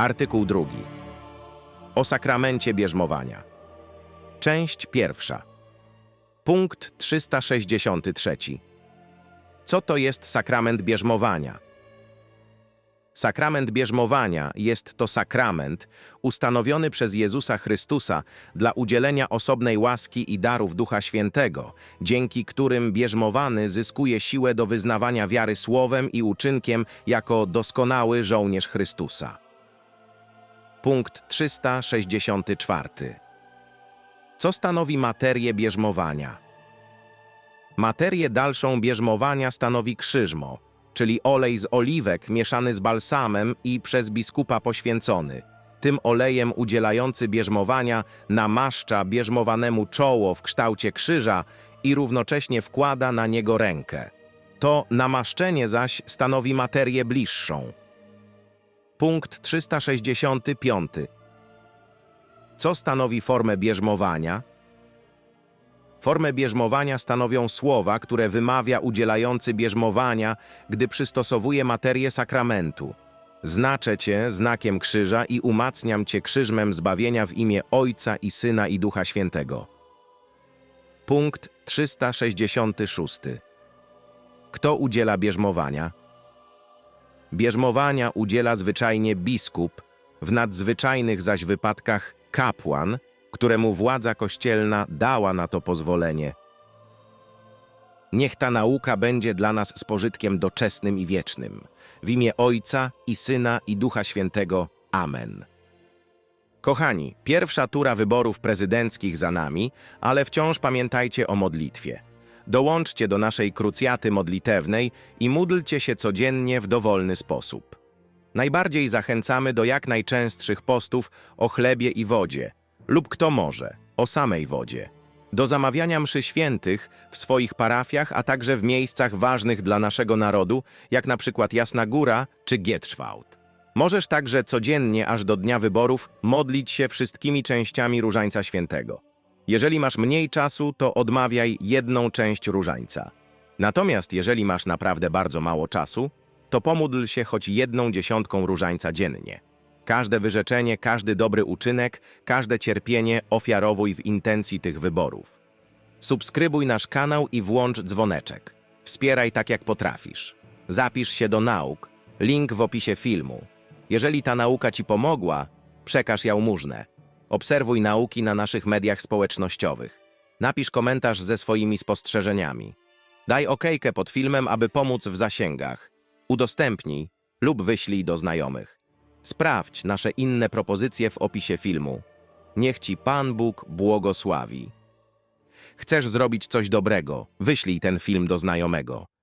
Artykuł drugi. O sakramencie bierzmowania. Część pierwsza. Punkt 363. Co to jest sakrament bierzmowania? Sakrament bierzmowania jest to sakrament ustanowiony przez Jezusa Chrystusa dla udzielenia osobnej łaski i darów Ducha Świętego, dzięki którym bierzmowany zyskuje siłę do wyznawania wiary słowem i uczynkiem jako doskonały żołnierz Chrystusa. Punkt 364. Co stanowi materię bierzmowania? Materię dalszą bierzmowania stanowi krzyżmo, czyli olej z oliwek mieszany z balsamem i przez biskupa poświęcony. Tym olejem udzielający bierzmowania namaszcza bierzmowanemu czoło w kształcie krzyża i równocześnie wkłada na niego rękę. To namaszczenie zaś stanowi materię bliższą. Punkt 365. Co stanowi formę bierzmowania? Formę bierzmowania stanowią słowa, które wymawia udzielający bierzmowania, gdy przystosowuje materię sakramentu. Znaczę Cię znakiem krzyża i umacniam Cię krzyżmem zbawienia w imię Ojca i Syna i Ducha Świętego. Punkt 366. Kto udziela bierzmowania? Bierzmowania udziela zwyczajnie biskup, w nadzwyczajnych zaś wypadkach kapłan, któremu władza kościelna dała na to pozwolenie. Niech ta nauka będzie dla nas z pożytkiem doczesnym i wiecznym. W imię Ojca i Syna i Ducha Świętego. Amen. Kochani, pierwsza tura wyborów prezydenckich za nami, ale wciąż pamiętajcie o modlitwie. Dołączcie do naszej krucjaty modlitewnej i módlcie się codziennie w dowolny sposób. Najbardziej zachęcamy do jak najczęstszych postów o chlebie i wodzie, lub kto może, o samej wodzie. Do zamawiania mszy świętych w swoich parafiach, a także w miejscach ważnych dla naszego narodu, jak na przykład Jasna Góra czy Gietrzwałd. Możesz także codziennie, aż do dnia wyborów, modlić się wszystkimi częściami Różańca Świętego. Jeżeli masz mniej czasu, to odmawiaj jedną część Różańca. Natomiast jeżeli masz naprawdę bardzo mało czasu, to pomódl się choć jedną dziesiątką Różańca dziennie. Każde wyrzeczenie, każdy dobry uczynek, każde cierpienie ofiarowuj w intencji tych wyborów. Subskrybuj nasz kanał i włącz dzwoneczek. Wspieraj tak jak potrafisz. Zapisz się do nauk. Link w opisie filmu. Jeżeli ta nauka Ci pomogła, przekaż jałmużnę. Obserwuj nauki na naszych mediach społecznościowych. Napisz komentarz ze swoimi spostrzeżeniami. Daj okejkę pod filmem, aby pomóc w zasięgach. Udostępnij lub wyślij do znajomych. Sprawdź nasze inne propozycje w opisie filmu. Niech Ci Pan Bóg błogosławi. Chcesz zrobić coś dobrego? Wyślij ten film do znajomego.